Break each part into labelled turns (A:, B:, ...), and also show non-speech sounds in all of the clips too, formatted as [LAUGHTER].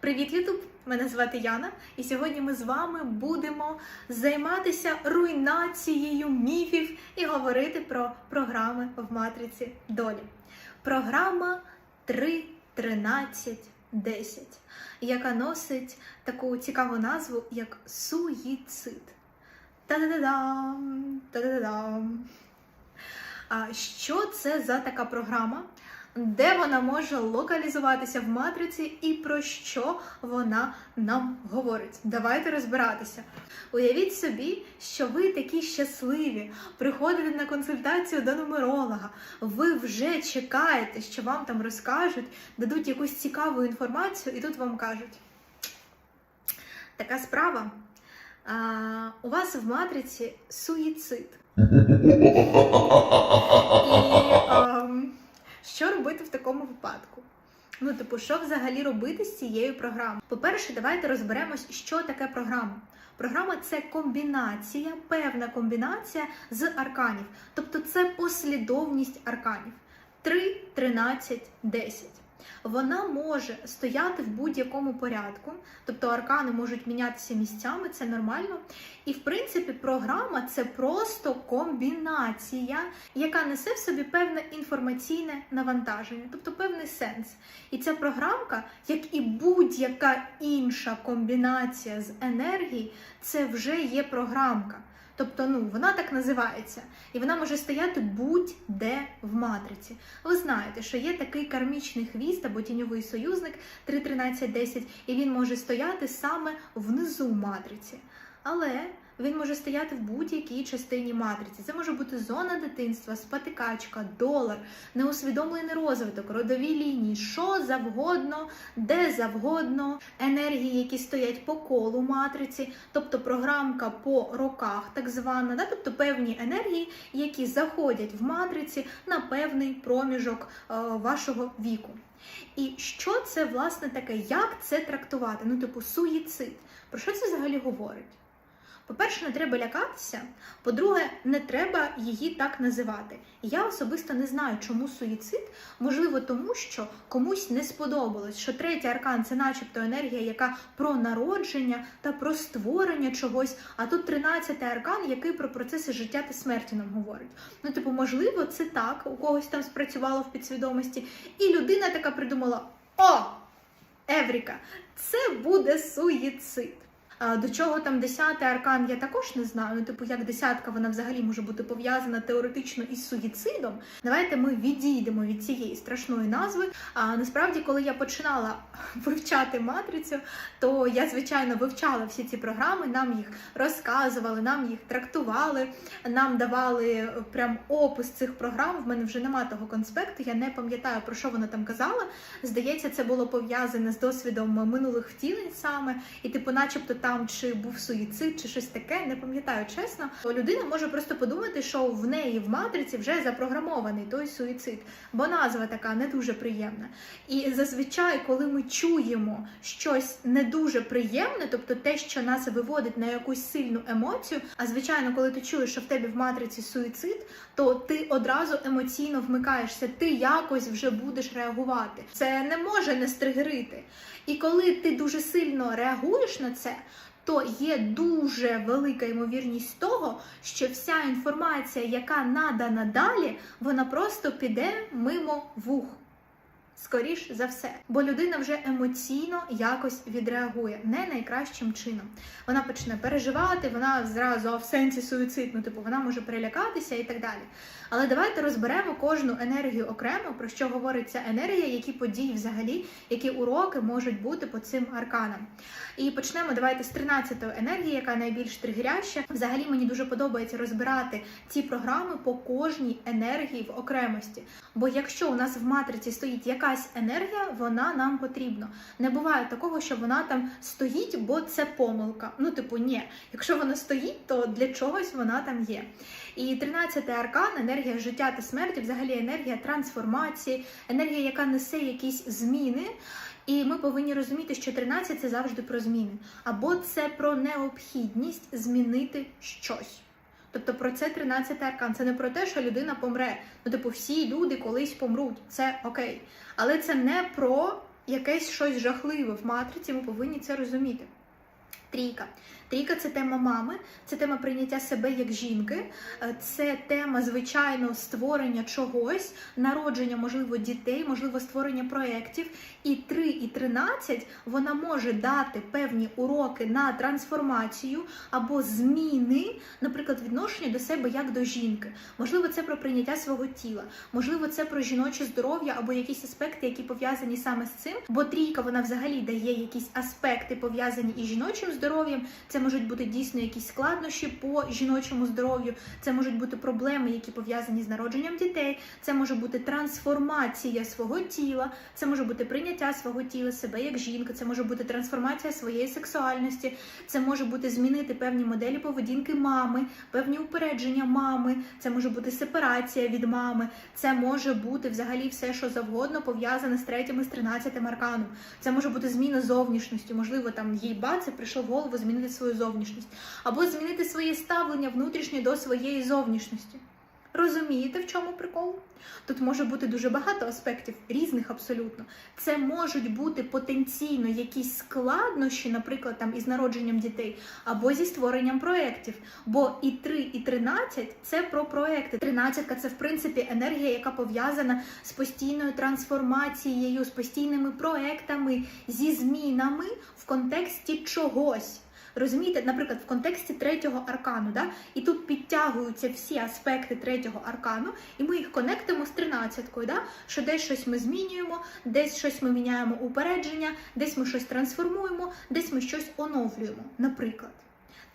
A: Привіт, Ютуб! Мене звати Яна, і сьогодні ми з вами будемо займатися руйнацією міфів і говорити про програми в матриці долі. Програма 3, 13, 10, яка носить таку цікаву назву як суїцид. Та-да-да-дам! Та-да-да-дам! А що це за така програма? Де вона може локалізуватися в матриці і про що вона нам говорить? Давайте розбиратися. Уявіть собі, що ви такі щасливі, приходите на консультацію до нумеролога. Ви вже чекаєте, що вам там розкажуть, дадуть якусь цікаву інформацію, і тут вам кажуть: така справа. А, у вас в матриці суїцид. [LAUGHS] І ем, що робити в такому випадку? Ну, типу, що взагалі робити з цією програмою? По-перше, давайте розберемось, що таке програма. Програма це комбінація, певна комбінація з арканів. Тобто це послідовність арканів. 3, 13, 10. Вона може стояти в будь-якому порядку, тобто аркани можуть мінятися місцями, це нормально. І в принципі, програма це просто комбінація, яка несе в собі певне інформаційне навантаження, тобто певний сенс. І ця програмка, як і будь-яка інша комбінація з енергії, це вже є програмка. Тобто, ну вона так називається, і вона може стояти будь-де в матриці. Ви знаєте, що є такий кармічний хвіст або тіньовий союзник 3.13.10, і він може стояти саме внизу матриці. Але він може стояти в будь-якій частині матриці. Це може бути зона дитинства, спотикачка, долар, неусвідомлений розвиток, родові лінії, що завгодно, де завгодно, енергії, які стоять по колу матриці, тобто програмка по роках, так звана, да? тобто певні енергії, які заходять в матриці на певний проміжок е, вашого віку. І що це власне таке? Як це трактувати? Ну, типу, суїцид. Про що це взагалі говорить? По-перше, не треба лякатися. По-друге, не треба її так називати. Я особисто не знаю, чому суїцид. Можливо, тому що комусь не сподобалось, що третій аркан це начебто енергія, яка про народження та про створення чогось. А тут тринадцятий аркан, який про процеси життя та смерті нам говорить. Ну, типу, можливо, це так, у когось там спрацювало в підсвідомості, і людина така придумала: О! Евріка, це буде суїцид. До чого там десятий аркан, я також не знаю. Ну, типу, як десятка вона взагалі може бути пов'язана теоретично із суїцидом. Давайте ми відійдемо від цієї страшної назви. А насправді, коли я починала [LAUGHS] вивчати матрицю, то я звичайно вивчала всі ці програми. Нам їх розказували, нам їх трактували, нам давали прям опис цих програм. В мене вже нема того конспекту. Я не пам'ятаю про що вона там казала. Здається, це було пов'язане з досвідом минулих втілень саме, і типу, начебто, там чи був суїцид, чи щось таке, не пам'ятаю чесно. то Людина може просто подумати, що в неї в матриці вже запрограмований той суїцид, бо назва така не дуже приємна. І зазвичай, коли ми чуємо щось не дуже приємне, тобто те, що нас виводить на якусь сильну емоцію. А звичайно, коли ти чуєш, що в тебе в матриці суїцид, то ти одразу емоційно вмикаєшся, ти якось вже будеш реагувати. Це не може не стригерити. І коли ти дуже сильно реагуєш на це, то є дуже велика ймовірність того, що вся інформація, яка надана далі, вона просто піде мимо вух. Скоріш за все, бо людина вже емоційно якось відреагує не найкращим чином. Вона почне переживати, вона зразу в сенсі суїцид, ну типу вона може перелякатися і так далі. Але давайте розберемо кожну енергію окремо, про що говорить ця енергія, які події взагалі, які уроки можуть бути по цим арканам. І почнемо давайте з 13-ї енергії, яка найбільш тригеряща. Взагалі мені дуже подобається розбирати ці програми по кожній енергії в окремості. Бо якщо у нас в матриці стоїть якась енергія, вона нам потрібна. Не буває такого, що вона там стоїть, бо це помилка. Ну, типу, ні. Якщо вона стоїть, то для чогось вона там є. І 13-й аркан, енергія життя та смерті, взагалі енергія трансформації, енергія, яка несе якісь зміни. І ми повинні розуміти, що 13 це завжди про зміни, або це про необхідність змінити щось. Тобто про це 13 аркан. Це не про те, що людина помре. Ну, типу, всі люди колись помруть, це окей. Але це не про якесь щось жахливе в матриці, ми повинні це розуміти. Трійка. Трійка це тема мами, це тема прийняття себе як жінки, е, це тема, звичайно, створення чогось, народження, можливо, дітей, можливо, створення проєктів. І 3 і 13 вона може дати певні уроки на трансформацію або зміни, наприклад, відношення до себе як до жінки. Можливо, це про прийняття свого тіла, можливо, це про жіноче здоров'я або якісь аспекти, які пов'язані саме з цим. Бо трійка вона взагалі дає якісь аспекти пов'язані із жіночим здоров'ям. Це можуть бути дійсно якісь складнощі по жіночому здоров'ю, це можуть бути проблеми, які пов'язані з народженням дітей, це може бути трансформація свого тіла, це може бути прийняття свого тіла, себе як жінка, це може бути трансформація своєї сексуальності, це може бути змінити певні моделі поведінки мами, певні упередження мами, це може бути сепарація від мами, це може бути взагалі все, що завгодно пов'язане з третім і з тринадцятим арканом. Це може бути зміна зовнішності, можливо, там їй баце прийшло в голову змінити свою зовнішність, або змінити своє ставлення внутрішнє до своєї зовнішності. Розумієте, в чому прикол? Тут може бути дуже багато аспектів, різних абсолютно. Це можуть бути потенційно якісь складнощі, наприклад, там із народженням дітей, або зі створенням проєктів. Бо і 3, і 13 це про проекти. 13 це в принципі енергія, яка пов'язана з постійною трансформацією, з постійними проектами, зі змінами в контексті чогось. Розумієте, наприклад, в контексті третього аркану, да? і тут підтягуються всі аспекти третього аркану, і ми їх конектимо з тринадцяткою, да? що десь щось ми змінюємо, десь щось ми міняємо упередження, десь ми щось трансформуємо, десь ми щось оновлюємо, наприклад.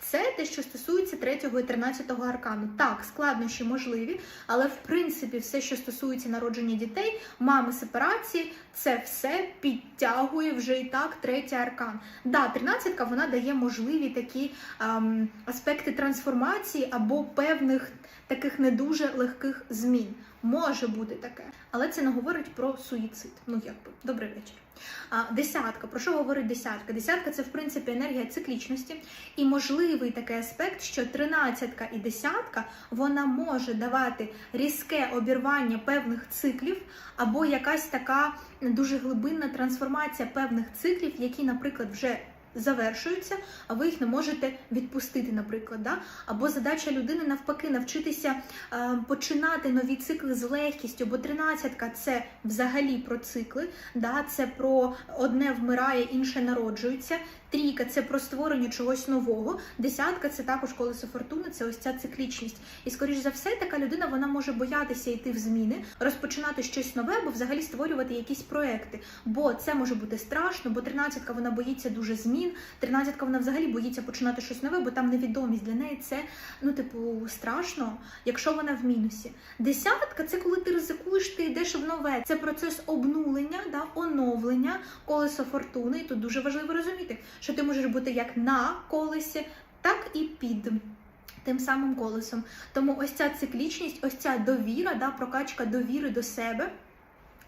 A: Це те, що стосується 3 і 13 аркану. Так, складнощі можливі, але в принципі все, що стосується народження дітей, мами сепарації, це все підтягує вже і так третій аркан. Да, 13 вона дає можливі такі ем, аспекти трансформації або певних таких не дуже легких змін. Може бути таке, але це не говорить про суїцид. Ну якби добрий вечір. А, Десятка. Про що говорить десятка? Десятка це в принципі енергія циклічності, і можливий такий аспект, що тринадцятка і десятка вона може давати різке обірвання певних циклів, або якась така дуже глибинна трансформація певних циклів, які, наприклад, вже завершуються, а ви їх не можете відпустити, наприклад. Да? Або задача людини навпаки навчитися е, починати нові цикли з легкістю, бо тринадцятка це взагалі про цикли, да? це про одне вмирає, інше народжується. Трійка це про створення чогось нового. Десятка це також колесо фортуни, це ось ця циклічність. І скоріш за все, така людина вона може боятися йти в зміни, розпочинати щось нове, або взагалі створювати якісь проекти. Бо це може бути страшно, бо тринадцятка вона боїться дуже змін. Тринадцятка вона взагалі боїться починати щось нове, бо там невідомість. Для неї це ну, типу, страшно, якщо вона в мінусі. Десятка це коли ти ризикуєш, ти йдеш в нове. Це процес обнулення, да, оновлення, колесо фортуни. І тут дуже важливо розуміти, що ти можеш бути як на колесі, так і під. Тим самим колесом. Тому ось ця циклічність, ось ця довіра, да, прокачка довіри до себе,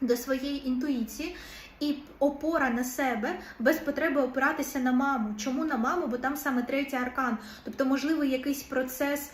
A: до своєї інтуїції і опора на себе без потреби опиратися на маму. Чому на маму? Бо там саме третій аркан. Тобто, можливо, якийсь процес.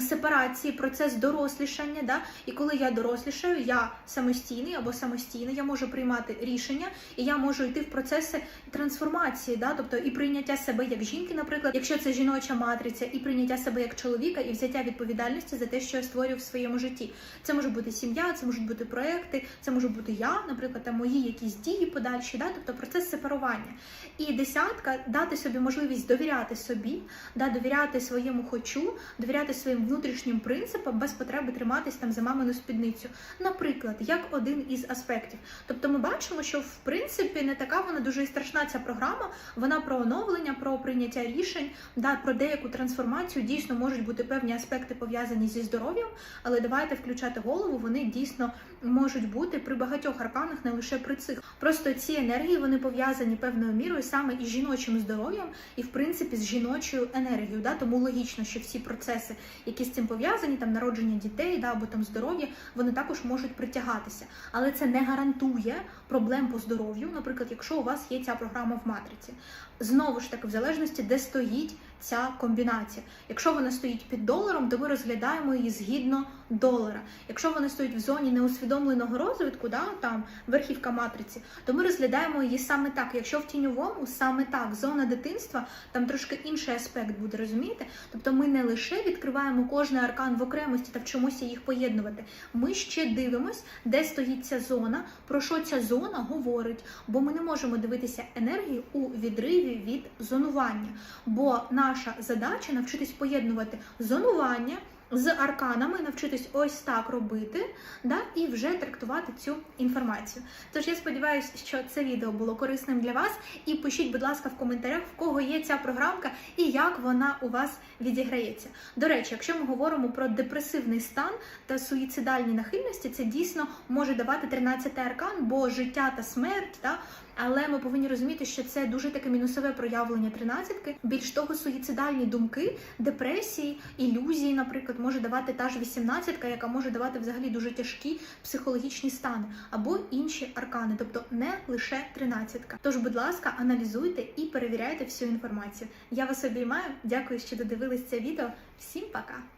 A: Сепарації, процес дорослішання, да? і коли я дорослішаю, я самостійний або самостійна, я можу приймати рішення, і я можу йти в процеси трансформації, да? тобто і прийняття себе як жінки, наприклад, якщо це жіноча матриця, і прийняття себе як чоловіка, і взяття відповідальності за те, що я створюю в своєму житті. Це може бути сім'я, це можуть бути проекти, це може бути я, наприклад, там мої якісь дії подальші, да? тобто процес сепарування. І десятка дати собі можливість довіряти собі, да? довіряти своєму хочу, довіряти своїм внутрішнім принципам без потреби триматись там за мамину спідницю. Наприклад, як один із аспектів. Тобто ми бачимо, що в принципі не така вона дуже і страшна ця програма. Вона про оновлення, про прийняття рішень, да, про деяку трансформацію. Дійсно можуть бути певні аспекти пов'язані зі здоров'ям, але давайте включати голову. Вони дійсно можуть бути при багатьох арканах, не лише при цих. Просто ці енергії вони пов'язані певною мірою саме із жіночим здоров'ям і, в принципі, з жіночою енергією. Да? Тому логічно, що всі процеси, які з цим пов'язані, там народження дітей, да, або там здоров'я, вони також можуть притягатися. Але це не гарантує проблем по здоров'ю, наприклад, якщо у вас є ця програма в матриці. Знову ж таки, в залежності, де стоїть ця комбінація. Якщо вона стоїть під доларом, то ми розглядаємо її згідно долара. Якщо вона стоїть в зоні неусвідомленого розвитку, да, там верхівка матриці, то ми розглядаємо її саме так. Якщо в тіньовому, саме так, зона дитинства, там трошки інший аспект буде, розумієте? Тобто ми не лише відкриваємо кожний аркан в окремості та вчимося їх поєднувати. Ми ще дивимось, де стоїть ця зона, про що ця зона говорить, бо ми не можемо дивитися енергію у відриві від зонування. Бо наша задача навчитись поєднувати зонування. З арканами навчитись ось так робити, да, і вже трактувати цю інформацію. Тож я сподіваюся, що це відео було корисним для вас. І пишіть, будь ласка, в коментарях, в кого є ця програмка і як вона у вас відіграється. До речі, якщо ми говоримо про депресивний стан та суїцидальні нахильності, це дійсно може давати 13 аркан, бо життя та смерть, та але ми повинні розуміти, що це дуже таке мінусове проявлення тринадцятки. Більш того, суїцидальні думки, депресії, ілюзії, наприклад, може давати та ж вісімнадцятка, яка може давати взагалі дуже тяжкі психологічні стани або інші аркани, тобто не лише тринадцятка. Тож, будь ласка, аналізуйте і перевіряйте всю інформацію. Я вас обіймаю. Дякую, що додивились це відео. Всім пока!